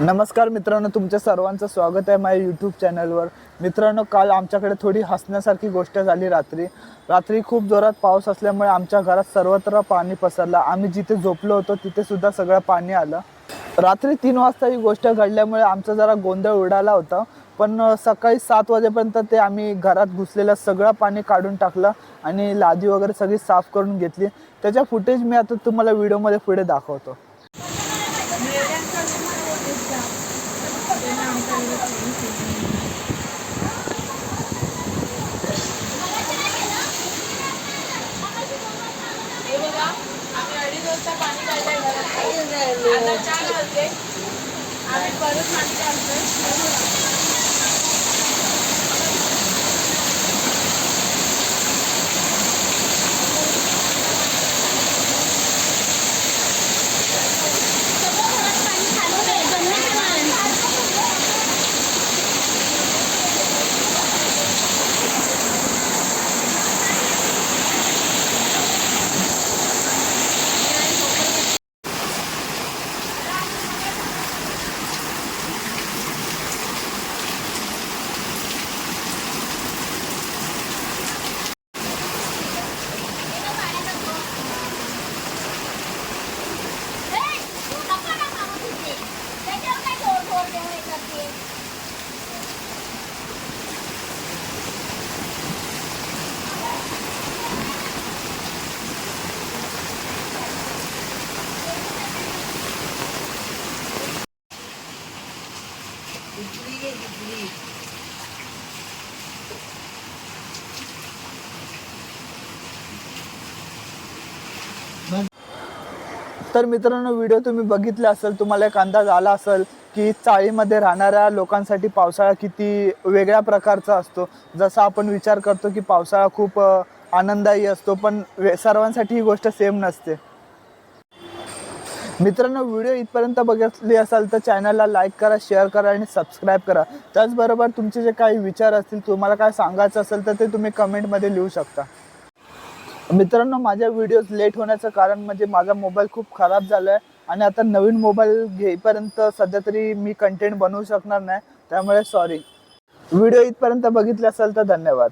नमस्कार मित्रांनो तुमच्या सर्वांचं स्वागत आहे माझ्या यूट्यूब चॅनलवर मित्रांनो काल आमच्याकडे थोडी हसण्यासारखी गोष्ट झाली रात्री. रात्री खूप जोरात पाऊस असल्यामुळे आमच्या घरात सर्वत्र पाणी पसरलं. आम्ही जिथे झोपलो होतो तिथे सुद्धा सगळं पाणी आलं. रात्री तीन वाजता ही गोष्ट घडल्यामुळे आमचा जरा गोंधळ उडाला होता. पण सकाळी सात वाजेपर्यंत ते आम्ही घरात घुसलेलं सगळं पाणी काढून टाकलं आणि लादी वगैरे सगळी साफ करून घेतली. त्याच्या फुटेज मी आता तुम्हाला व्हिडिओमध्ये पुढे दाखवतो हे बघा आम्ही परत वाजता पाणी काढलंय घरात आता चार तर मित्रांनो व्हिडिओ तुम्ही बघितला असेल तुम्हाला एक अंदाज आला असेल की चाळीमध्ये राहणाऱ्या लोकांसाठी पावसाळा किती वेगळ्या प्रकारचा असतो. जसा आपण विचार करतो की पावसाळा खूप आनंददायी असतो पण सर्वांसाठी ही गोष्ट सेम नसते. मित्रांनो व्हिडिओ इथपर्यंत बघितली असाल तर चॅनलला लाईक करा शेअर करा आणि सबस्क्राईब करा. त्याचबरोबर तुमचे जे काही विचार असतील तुम्हाला काय सांगायचं असेल तर ते तुम्ही कमेंटमध्ये लिहू शकता. मित्रांनो माझ्या व्हिडिओज लेट होण्याचं कारण म्हणजे माझा मोबाईल खूप खराब झाला आहे आणि आता नवीन मोबाईल घेईपर्यंत सध्या तरी मी कंटेंट बनवू शकणार नाही. त्यामुळे सॉरी व्हिडिओ इथपर्यंत बघितले असेल तर धन्यवाद.